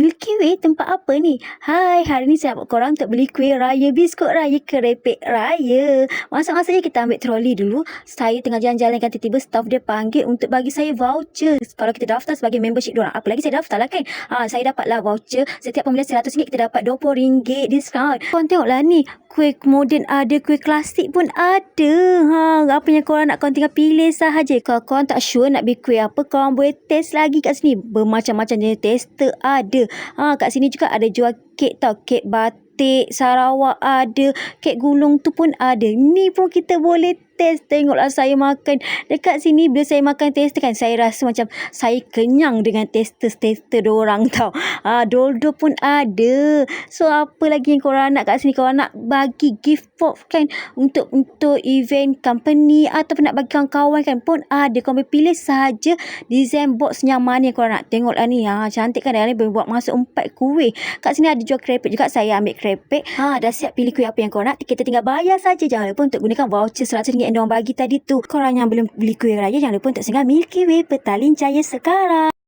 Milky Way tempat apa ni? Hai, hari ni saya buat korang untuk beli kuih raya, biskut raya, kerepek raya. Masuk-masuk je kita ambil troli dulu. Saya tengah jalan-jalan kan tiba-tiba staff dia panggil untuk bagi saya voucher. Kalau kita daftar sebagai membership diorang, apa lagi saya daftar lah kan? Ha, saya dapatlah voucher. Setiap pembelian RM100 kita dapat RM20 diskaun. Korang tengoklah ni, kuih moden ada, kuih klasik pun ada. Ha, apa yang korang nak korang tinggal pilih sahaja. Kalau korang tak sure nak beli kuih apa, korang boleh test lagi kat sini. Bermacam-macam jenis tester ada. Ha, kat sini juga ada jual kek tau. Kek batik, Sarawak ada. Kek gulung tu pun ada. Ni pun kita boleh test. Tengoklah saya makan. Dekat sini bila saya makan tester kan, saya rasa macam saya kenyang dengan tester-tester diorang tau. Ha, doldo pun ada. So, apa lagi yang korang nak kat sini? Korang nak bagi gift box kan? Untuk untuk event company ataupun nak bagi kawan-kawan kan pun ada. Korang pilih sahaja design box yang mana yang korang nak. Tengoklah ni. Ha, cantik kan? Dia ni buat masuk empat kuih. Kat sini ada jual krepek juga. Saya ambil krepek. Ha, dah siap pilih kuih apa yang korang nak. Kita tinggal bayar saja. Jangan lupa untuk gunakan voucher RM100 yang diorang bagi tadi tu. Korang yang belum beli kuih raya, jangan lupa untuk singgah Milky Way Petalin Jaya sekarang.